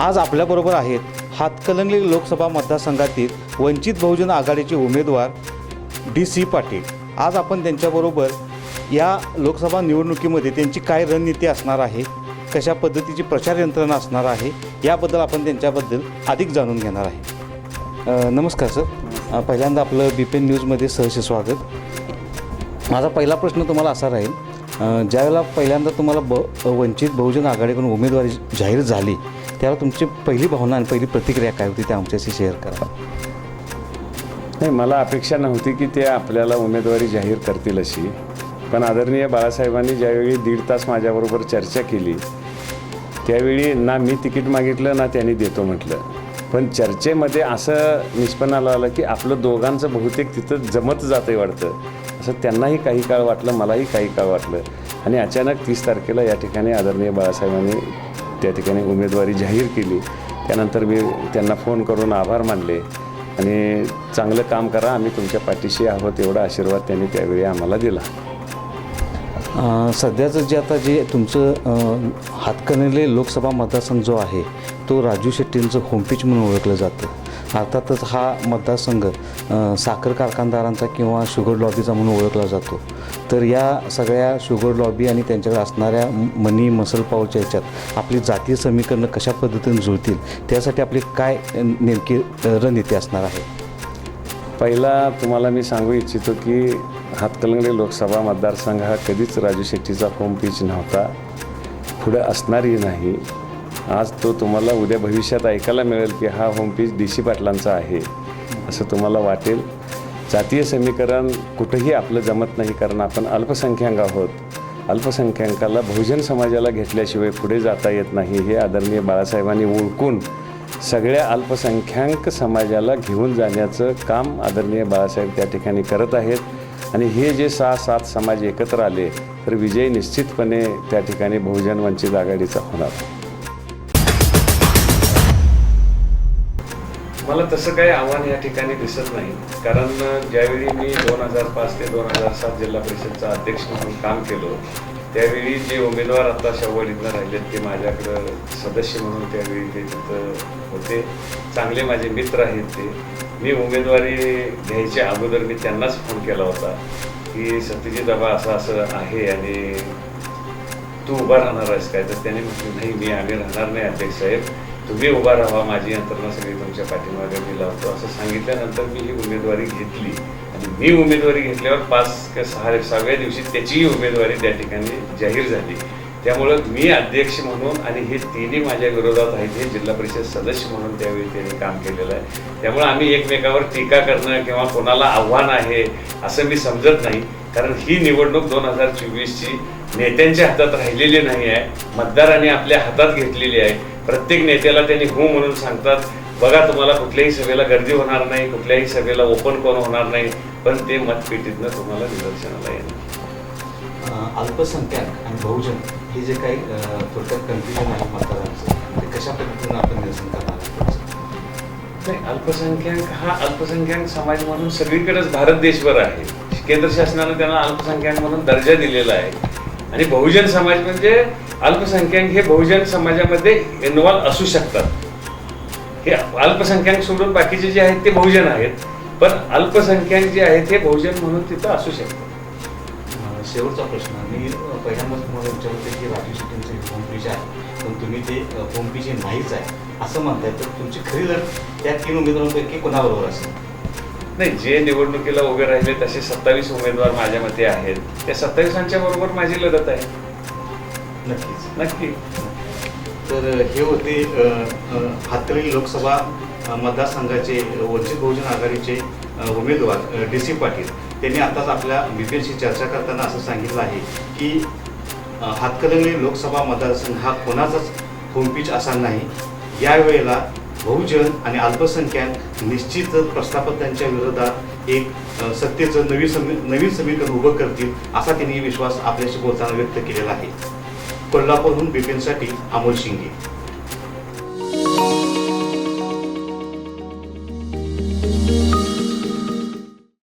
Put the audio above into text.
आज आपल्याबरोबर आहेत हातकलंगली लोकसभा मतदारसंघातील वंचित बहुजन आघाडीचे उमेदवार डी सी पाटील. आज आपण त्यांच्याबरोबर या लोकसभा निवडणुकीमध्ये त्यांची काय रणनीती असणार आहे कशा पद्धतीची प्रचार यंत्रणा असणार आहे याबद्दल आपण त्यांच्याबद्दल अधिक जाणून घेणार आहे. अ, नमस्कार सर. अ, पहिल्यांदा आपलं बी एन न्यूजमध्ये सहर्ष स्वागत. माझा पहिला प्रश्न तुम्हाला असा राहील अ, ज्यावेळेला पहिल्यांदा तुम्हाला ब वंचित बहुजन आघाडीकडून उमेदवारी जाहीर झाली त्यावेळेला तुमची पहिली भावना आणि पहिली प्रतिक्रिया काय होती ते आमच्याशी शेअर करा. नाही मला अपेक्षा नव्हती की ते आपल्याला उमेदवारी जाहीर करतील अशी. पण आदरणीय बाळासाहेबांनी ज्यावेळी दीड तास माझ्याबरोबर चर्चा केली त्यावेळी ना मी तिकीट मागितलं ना त्यांनी देतो म्हटलं. पण चर्चेमध्ये असं निष्पन्नाला आलं की आपलं दोघांचं बहुतेक तिथं जमत जातं वाटतं. असं त्यांनाही काही काळ वाटलं मलाही काही काळ वाटलं. आणि अचानक तीस तारखेला या ठिकाणी आदरणीय बाळासाहेबांनी त्या ठिकाणी उमेदवारी जाहीर केली. त्यानंतर मी त्यांना फोन करून आभार मानले. आणि चांगलं काम करा आम्ही तुमच्या पाठीशी आहोत एवढा आशीर्वाद त्यांनी त्यावेळी आम्हाला दिला. सध्याचं जे आता जे तुमचं हातकणले लोकसभा मतदारसंघ जो आहे तो राजू शेट्टींचं होमपिच म्हणून ओळखलं जातं. अर्थातच हा मतदारसंघ साखर कारखानदारांचा किंवा शुगर लॉबीचा म्हणून ओळखला जातो. तर या सगळ्या शुगर लॉबी आणि त्यांच्याकडे असणाऱ्या मनी मसल पावरच्या ह्याच्यात आपली जातीय समीकरणं कशा पद्धतीने जुळतील त्यासाठी आपली काय नेमकी रणनीती असणार आहे? पहिला तुम्हाला मी सांगू इच्छितो की हातकलंगडे लोकसभा मतदारसंघ हा कधीच राजू शेट्टीचा होम पीच नव्हता. पुढं असणारही नाही. आज तो तुम्हाला उद्या भविष्यात ऐकायला मिळेल की हा होम पिच डी सी पाटलांचा आहे. असं तुम्हाला वाटेल. जातीय समीकरण कुठंही आपलं जमत नाही कारण आपण अल्पसंख्याक आहोत. अल्पसंख्याकाला बहुजन समाजाला घेतल्याशिवाय पुढे जाता येत नाही हे आदरणीय बाळासाहेबांनी ओळखून सगळ्या अल्पसंख्याक समाजाला घेऊन जाण्याचं काम आदरणीय बाळासाहेब त्या ठिकाणी करत आहेत. आणि हे जे सहा सात समाज एकत्र आले तर विजय निश्चितपणे त्या ठिकाणी बहुजन वंचित आघाडीचा होणार. मला तसं काही आव्हान या ठिकाणी दिसत नाही. कारण ज्यावेळी मी दोन हजार पाच ते दोन हजार सात जिल्हा परिषदचा अध्यक्ष म्हणून काम केलो त्यावेळी जे उमेदवार आता शव्वडीतनं राहिलेत ते माझ्याकडं सदस्य म्हणून त्यावेळी ते तिथं होते. चांगले माझे मित्र आहेत ते. मी उमेदवारी घ्यायच्या अगोदर मी त्यांनाच फोन केला होता की सत्यजित बाबा असं असं आहे आणि तू उभा राहणार आहेस काय? तर त्याने म्हटलं नाही मी आम्ही राहणार नाही अध्यक्ष साहेब. तुम्ही उभा राहा माझी यंत्रणा सगळी तुमच्या पाठीमागे मी लावतो. असं सांगितल्यानंतर मी ही उमेदवारी घेतली. आणि मी उमेदवारी घेतल्यावर पाच किंवा सहा सहाव्या दिवशी त्याचीही उमेदवारी त्या ठिकाणी जाहीर झाली. त्यामुळं मी अध्यक्ष म्हणून आणि हे तिन्ही माझ्या विरोधात आहेत हे जिल्हा परिषद सदस्य म्हणून त्यावेळी त्यांनी काम केलेलं आहे. त्यामुळे आम्ही एकमेकावर टीका करणं किंवा कोणाला आव्हान आहे असं मी समजत नाही. कारण ही निवडणूक दोन हजार चोवीसची नेत्यांच्या हातात राहिलेली नाही आहे मतदारांनी आपल्या हातात घेतलेली आहे. प्रत्येक नेत्याला त्यांनी हो म्हणून सांगतात बघा तुम्हाला कुठल्याही सभेला गर्दी होणार नाही कुठल्याही सभेला ओपन कोण होणार नाही पण ते मतपेटीतनं तुम्हाला निदर्शनाला येणार. अल्पसंख्याक आणि बहुजन हे जे काही थोडक्यात कन्फ्युजन आहे मतदारांचं ते कशा पद्धतीनं आपण निरसन करणार? नाही अल्पसंख्याक हा अल्पसंख्याक समाज म्हणून सगळीकडेच भारत देशभर आहे. केंद्र शासनानं त्यांना अल्पसंख्याक म्हणून दर्जा दिलेला आहे. आणि बहुजन समाज म्हणजे अल्पसंख्याक हे बहुजन समाजामध्ये इन्व्हॉल्व असू शकतात. हे अल्पसंख्याक सोडून बाकीचे जे आहेत ते बहुजन आहेत. पण अल्पसंख्याक जे आहेत हे बहुजन म्हणून तिथं असू शकतात. शेवटचा प्रश्न. मी अ, पहिल्यांदाच तुम्हाला विचारते की राजू शेट्टींचं होम आहे पण तुम्ही ते होम नाहीच आहे असं म्हणताय तर तुमची खरी लढ त्या तीन उमेदवारांपैकी कोणाबरोबर असेल? नाही जे निवडणुकीला उभे राहिले तसे सत्तावीस उमेदवार माझ्या मते आहेत. त्या सत्तावीसांच्या बरोबर माझी लढत आहे. नक्कीच. नक्की. तर हे होते हातकली लोकसभा मतदारसंघाचे वंचित बहुजन आघाडीचे उमेदवार डी सी पाटील. त्यांनी आताच आपल्या बीपीएलशी चर्चा करताना असं सांगितलं आहे की अ, हातकणंगले लोकसभा मतदारसंघ हा कोणाचाच होमपीच असा नाही. यावेळेला बहुजन आणि अल्पसंख्याक निश्चितच प्रस्थापितांच्या विरोधात एक सत्तेचं नवी समी नवीन समीकरण उभं करतील असा त्यांनी विश्वास आपल्याशी बोलताना व्यक्त केलेला आहे. कोल्हापूरहून बिपिनसाठी अमोल शिंगे.